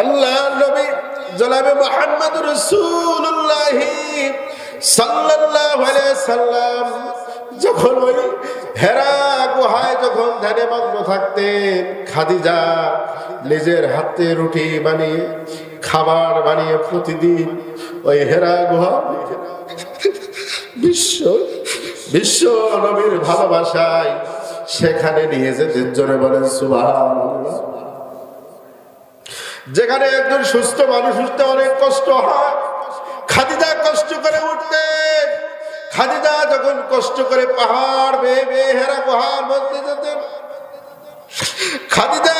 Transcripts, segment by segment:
আল্লাহ যখন ওই হেরা গুহায় যখন ধ্যানে মগ্ন থাকতেন, খাদিজা নিজের হাতে রুটি বানিয়ে, খাবার বানিয়ে প্রতিদিন ওই হেরা গুহা বিশ্ব বিশ্ব নবীর ভালোবাসায় সেখানে নিয়ে যেতেন জোরে বলেন, সুবহানাল্লাহ। যেখানে একজন সুস্থ মানুষ উঠতে অনেক কষ্ট হয়। খাদিজা কষ্ট করে উঠতে খাদিজা যখন কষ্ট করে পাহাড় বেয়ে বেয়ে হেরা গুহার মধ্যে যেতেন খাদিজা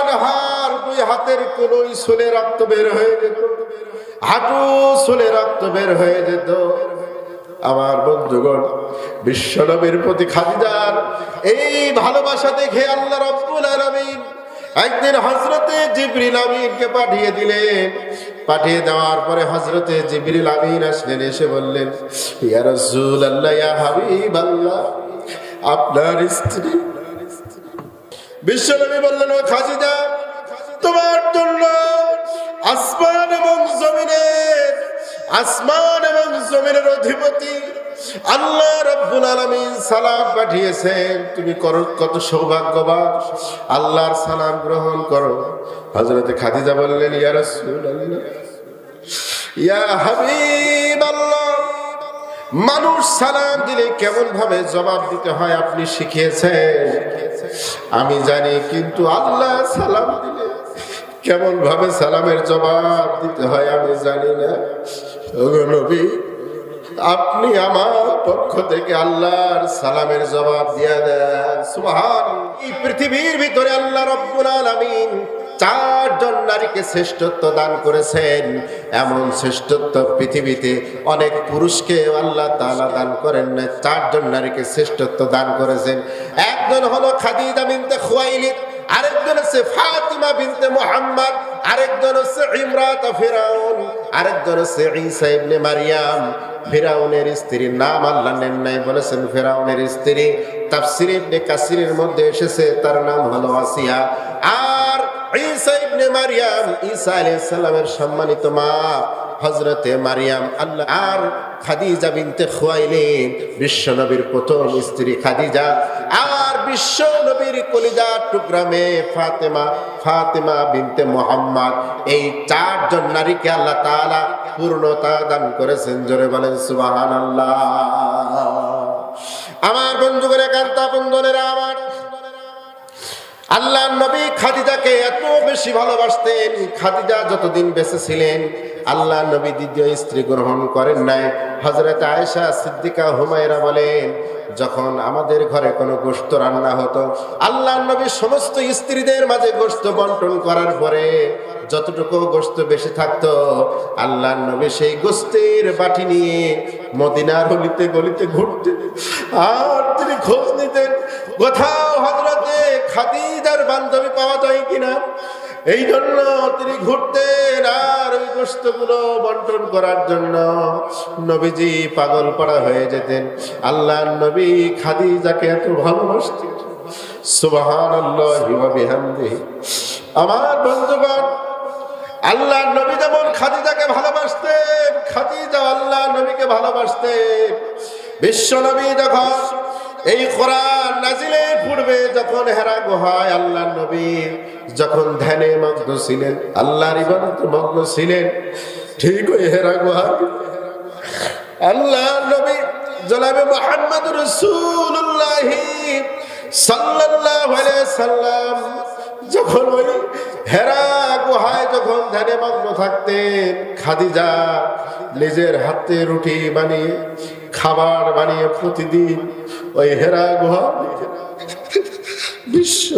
আনহার দুই হাতের কোনোই সোলে রক্ত বের হয়ে যেত। হাঁটু সোলে রক্ত বের হয়ে যেত। আমার বন্ধুগণ, বিশ্বনবীর প্রতি খাদিজার এই ভালোবাসা দেখে আল্লাহ রব্বুল আলামিন একদিন হজরতে জিবরিল আমিনকে পাঠিয়ে দিলেন। পাঠিয়ে দেওয়ার পরে হজরতে জিবরিল আমিন আসলেন, এসে বললেন, ইয়া রাসূলুল্লাহ, ইয়া হাবিবাল্লাহ, আপনার স্ত্রী বিশ্বনবী বললেন, ও খাদিজা, তোমার জন্য আসমান এবং জমিনের আসমান এবং জমিনের অধিপতি। আল্লাহ রব্বুল আলামিন সালাম পাঠিয়েছেন। তুমি করো, কত সৌভাগ্যবান। আল্লাহর সালাম গ্রহণ করো। হযরতে খাদিজা বললেন ইয়ার ইয়া ইয়া হাবিবাল্লাহ, মানুষ সালাম দিলে কেমন ভাবে জবাব দিতে হয় আপনি শিখিয়েছেন? আমি জানি, কিন্তু আল্লাহ সালাম দিলে কেমন ভাবে সালামের জবাব দিতে হয় আমি জানি না। আপনি আমার পক্ষ থেকে আল্লাহর সালামের জবাব দিয়া দেন। সুবহান। এই পৃথিবীর ভিতরে আল্লাহ রব্বুল আলামিন চারজন নারীকে শ্রেষ্ঠত্ব দান করেছেন। এমন শ্রেষ্ঠত্ব পৃথিবীতে অনেক পুরুষকে আল্লাহ তালা দান করেন না চারজন নারীকে শ্রেষ্ঠত্ব দান করেছেন। একজন হলো খাদিজা বিনতে খুয়াইলিদ, আরেকজন হচ্ছে ফাতিমা বিনতে মুহাম্মদ। আরেকজন হচ্ছে ইমরাত ফিরাউন আরেকজন হচ্ছে ঈসা ইবনে মারিয়াম। ফেরাউনের স্ত্রীর নাম আল্লাহ নেন নাই বলেছেন, ফেরাউনের স্ত্রী তাফসির ইবনে কাসিরের মধ্যে এসেছে, তার নাম হলো আসিয়া। আর ঈসা ইবনে মারিয়াম, ঈসা আলাইহিস সালামের সম্মানিত মা হজরতে মারিয়াম আল্লাহ, আর খাদিজা বিনতে খুয়াইলিন, বিশ্ব নবীর প্রথম স্ত্রী খাদিজা। বিশ্ব নবীর কলিজা টুকরামে ফাতেমা ফাতেমা বিনতে মোহাম্মদ। এই চারজন নারীকে আল্লাহ তাআলা পূর্ণতা দান করেছেন। জোরে বলেন সুবাহান আমার বন্ধুগণ, একান্তা বন্ধনের আমার আল্লাহ নবী খাদিজাকে এত বেশি ভালোবাসতেন। খাদিজা যতদিন বেঁচে ছিলেন আল্লাহ নবী দ্বিতীয় স্ত্রী গ্রহণ করেন নাই। হজরত আয়েশা সিদ্দিকা হুমায়রা বলেন, যখন আমাদের ঘরে কোনো গোস্ত রান্না হতো আল্লাহ নবী সমস্ত স্ত্রীদের মাঝে গোস্ত বন্টন করার পরে যতটুকু গোস্ত বেশি থাকতো আল্লাহ নবী সেই গোস্তের বাটি নিয়ে মদিনার হলিতে গলিতে ঘুরতেন আর তিনি খোঁজ নিতেন, কোথাও হজরতে খাদিজার বান্ধবী পাওয়া যায় কিনা? এই জন্য তিনি ঘুরতেন আর ওই গোস্তগুলো বন্টন করার জন্য নবীজি পাগল পড়া হয়ে যেতেন। আল্লাহ নবী খাদিজাকে এত ভালোবাসতেন। বিহামদিহি। আমার বন্ধুগণ আল্লাহ নবী যেমন খাদিজাকে ভালোবাসতেন, খাদিজা আল্লাহ নবীকে ভালোবাসতেন। বিশ্ব নবী যখন এই কোরআন নাজিলের পূর্বে যখন হেরা গুহায় আল্লাহ নবী যখন ধ্যানে মগ্ন ছিলেন, আল্লাহর ইবাদত মগ্ন ছিলেন, ঠিক ওই হেরা গুহা আল্লাহ নবী জনাবে মোহাম্মদ রসুল্লাহ সাল্লাল্লাহু আলাইহি সাল্লাম ধ্যানে মগ্ন থাকতেন খাদিজা নিজের হাতে রুটি বানিয়ে, খাবার বানিয়ে প্রতিদিন ওই হেরা গুহা বিশ্ব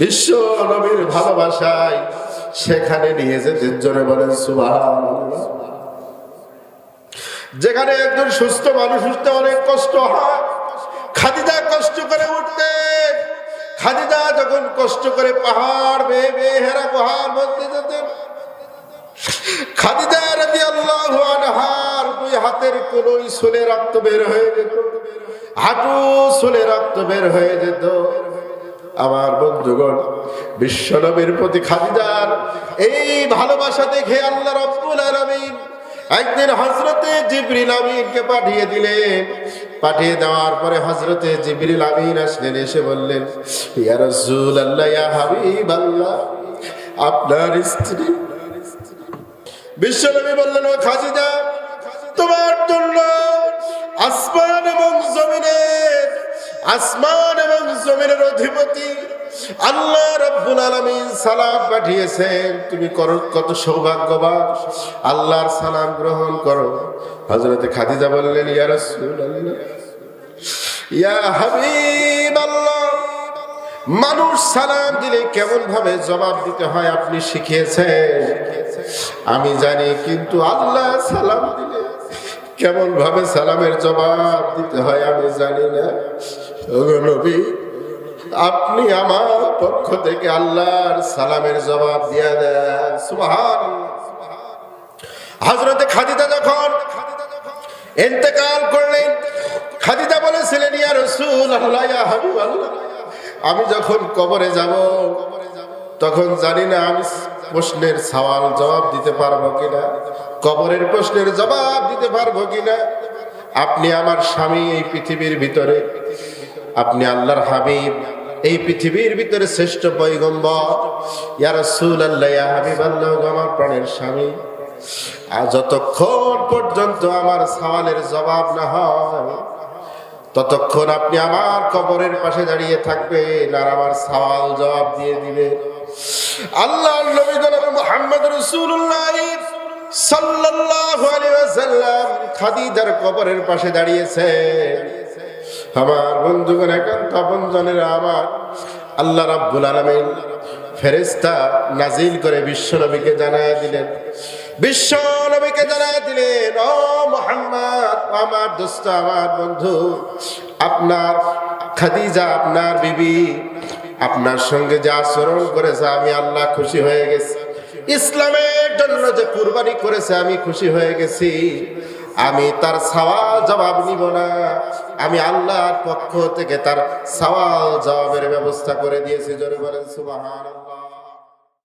বিশ্ব নবীর ভালোবাসায় সেখানে নিয়ে যেতেন জোরে বলেন, সুবহানাল্লাহ। যেখানে একজন সুস্থ মানুষ উঠতে অনেক কষ্ট হয়, খাদিজা কষ্ট করে উঠতেন খাদিজা যখন কষ্ট করে পাহাড় বেয়ে বেয়ে হেরা গুহার মধ্যে যেতেন খাদিজা রাদিয়াল্লাহু আনহার দুই হাতের কোনোই সোলে রক্ত বের হয়ে যেত। হাঁটু সোলে রক্ত বের হয়ে যেত। আমার বন্ধুগণ, বিশ্বনবীর প্রতি খাদিজার এই ভালোবাসা দেখে আল্লাহ রব্বুল আলামিন একদিন হজরতে জিবরিল আমিনকে পাঠিয়ে দিলেন। পাঠিয়ে দেওয়ার পরে হজরতে জিবরিল আমিন আসলেন, এসে বললেন, ইয়া রাসূলুল্লাহ, ইয়া হাবিবাল্লাহ, আপনার স্ত্রী বিশ্বনবী বললেন, ও খাদিজা, তোমার জন্য আসমান এবং জমিনের, আসমান এবং জমিনের অধিপতি আল্লাহ রব্বুল আলামিন সালাম পাঠিয়েছেন। তুমি করো, কত সৌভাগ্যবান। আল্লাহর সালাম গ্রহণ করো। হযরতে খাদিজা বললেন, ইয়া রাসূলুল্লাহ, ইয়া হাবিব মানুষ সালাম দিলে কেমন ভাবে জবাব দিতে হয় আপনি শিখিয়েছেন? আমি জানি কিন্তু আল্লাহ সালাম দিলে কেমন ভাবে সালামের জবাব দিতে হয় আমি জানি না। আপনি আমার পক্ষ থেকে আল্লাহর সালামের জবাব দিয়া দেন। সুবহান হজরতে খাদিজা যখন ইন্তেকাল করলেন, খাদিজা বলেছিলেন, ইয়া রাসূল আল্লাহ ইয়া হাবিবাল্লাহ। আমি যখন কবরে যাব, তখন জানি না আমি প্রশ্নের সওয়াল জবাব দিতে পারব কিনা? কবরের প্রশ্নের জবাব দিতে পারব কিনা? আপনি আমার স্বামী এই পৃথিবীর ভিতরে। আপনি আল্লাহর হাবিব। এই পৃথিবীর ভিতরে শ্রেষ্ঠ পৈগম্বর রাসূলুল্লাহ, ইয়া হাবিবাল্লাহ, গো আমার প্রাণের স্বামী। আর যতক্ষণ পর্যন্ত আমার সওয়ালের জবাব না হয়, ততক্ষণ আপনি আমার কবরের পাশে দাঁড়িয়ে থাকবেন আর আমার সওয়াল জবাব দিয়ে দিবেন। আল্লাহ নবী জনাব মুহাম্মদ রাসূলুল্লাহ সাল্লাল্লাহু আলাইহি ওয়াসাল্লাম খাদিজার কবরের পাশে দাঁড়িয়েছে। আমার বন্ধুগণ, একান্ত আপনজনেরা আমার আল্লাহ রাব্বুল আলামিন ফেরেশতা নাজিল করে বিশ্ব নবীকে জানায় দিলেন। বিশ্ব নবীকে জানায় দিলেন, ও মোহাম্মদ আমার দোস্ত, আমার বন্ধু, আপনার খাদিজা, আপনার বিবি আপনার সঙ্গে যে আচরণ করেছে, আমি আল্লাহ খুশি হয়ে গেছি। ইসলামের জন্য যে কুরবানি করেছে, আমি খুশি হয়ে গেছি। আমি তার সওয়াল জবাব নিব না। আমি আল্লাহর পক্ষ থেকে তার সওয়াল জবাবের ব্যবস্থা করে দিয়েছি। জোরে বলেন, সুবহানাল্লাহ।